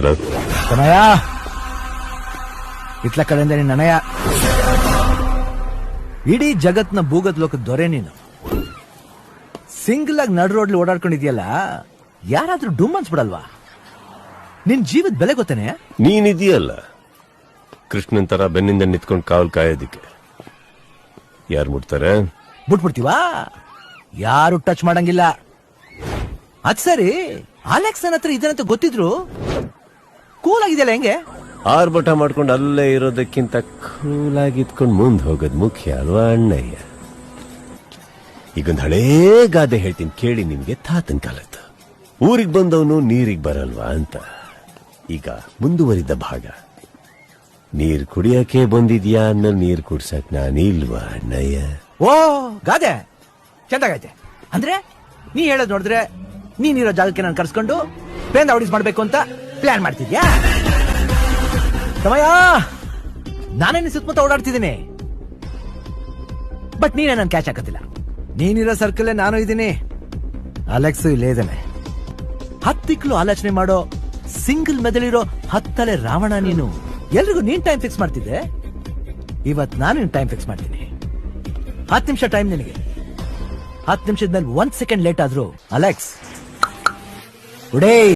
Hello. ಸಮಯ ಇತ್ಲ ಕಡೆಯಿಂದ ನಿನ್ನ ಅನಯ ಇಡೀ ಜಗತ್ನ ಭೂಗತ್ ಲೋಕದ ದೊರೆ ನೀನು. ಸಿಂಗಲ್ ಆಗಿ ನಡ್ ರೋಡ್ಲಿ ಓಡಾಡ್ಕೊಂಡಿದ್ಯಲ್ಲ ಯಾರಾದ್ರೂ ಡುಮ್ ಅನ್ಸ್ಬಿಡಲ್ವಾ? ನಿನ್ ಜೀವದ ಬೆಲೆ ಗೊತ್ತೇನೆ? ನೀನಿದೆಯಲ್ಲ ಕೃಷ್ಣನ್ ತರ ಬೆನ್ನಿಂದ ನಿಂತ್ಕೊಂಡು ಕಾವಲ್ ಕಾಯೋದಿಕ್ಕೆ. ಯಾರು ಮುಟ್ತಾರೆ? ಬಿಟ್ಬಿಡ್ತೀವಾ ಯಾರು ಟಚ್ ಮಾಡಂಗಿಲ್ಲ. ಅದ್ ಸರಿ ಅಲೆಕ್ಸನ್ ಹತ್ರ ಇದಂತ ಗೊತ್ತಿದ್ರು? ಕೂಲ್ ಆಗಿದೆಯಲ್ಲ ಹೆಂಗೆ ಆರ್ಭಟ ಮಾಡ್ಕೊಂಡು ಅಲ್ಲೇ ಇರೋದಕ್ಕಿಂತ ಕೂಲ್ ಇದ್ಕೊಂಡು ಮುಂದೆ ಹೋಗೋದು ಮುಖ್ಯ ಅಲ್ವಾ ಅಣ್ಣಯ್ಯ? ಈಗೊಂದು ಹಳೇ ಗಾದೆ ಹೇಳ್ತೀನಿ ಕೇಳಿ ನಿಮ್ಗೆ ತಾತನ್ ಕಾಲದ್ದು. ಊರಿಗೆ ಬಂದವನು ನೀರಿಗೆ ಬರಲ್ವಾ ಅಂತ. ಈಗ ಮುಂದುವರಿದ ಭಾಗ. ನೀರ್ ಕುಡಿಯಕ್ಕೆ ಬಂದಿದ್ಯಾ ಅನ್ನೋ ನೀರ್ ಕುಡ್ಸಕ್ ನಾನಿಲ್ವಾ ಅಣ್ಣಯ್ಯ? ಓ ಗಾದೆ! ಚೆಂದಾಗೈತೆ ಅಂದ್ರೆ ನೀ ಹೇಳೋದ್ ನೋಡಿದ್ರೆ ನೀನಿರೋ ಜಾಗಕ್ಕೆ ನಾನು ಕರ್ಸ್ಕೊಂಡು ಪೇಂದ ಔಡಿಸ್ ಮಾಡ್ಬೇಕು ಅಂತ ಪ್ಲಾನ್ ಮಾಡ್ತಿದ್ಯಾ? ಸಮಯ! ನಾನೇ ಸುತ್ತಮುತ್ತ ಓಡಾಡ್ತಿದ್ದೀನಿ. ಬಟ್ ನೀನೇ ನಾನು ಕ್ಯಾಚ್ ಹಾಕತ್ತಿಲ್ಲ ನೀನಿರೋ ಸರ್ಕಲ್ಲೇ ನಾನು ಇದ್ದೀನಿ. ಅಲೆಕ್ಸು ಇಲ್ಲೇ ಇದ್ದಾನೆ. ಹತ್ತಿಕ್ಲು ಆಲೋಚನೆ ಮಾಡೋ ಸಿಂಗಲ್ ಮೆದಳಿರೋ ಹತ್ತಲೆ ರಾವಣ ನೀನು. ಎಲ್ರಿಗೂ ನೀನ್ ಟೈಮ್ ಫಿಕ್ಸ್ ಮಾಡ್ತಿದ್ದೆ? ಇವತ್ ನಾನು ಟೈಮ್ ಫಿಕ್ಸ್ ಮಾಡ್ತೀನಿ. ಹತ್ತು ನಿಮಿಷ ಟೈಮ್ ನಿನಗೆ. ಹತ್ತು ನಿಮಿಷದ ಮೇಲೆ ಒಂದ್ ಸೆಕೆಂಡ್ ಲೇಟ್ ಆದ್ರು, ಅಲೆಕ್ಸ್, ಉಡೇ!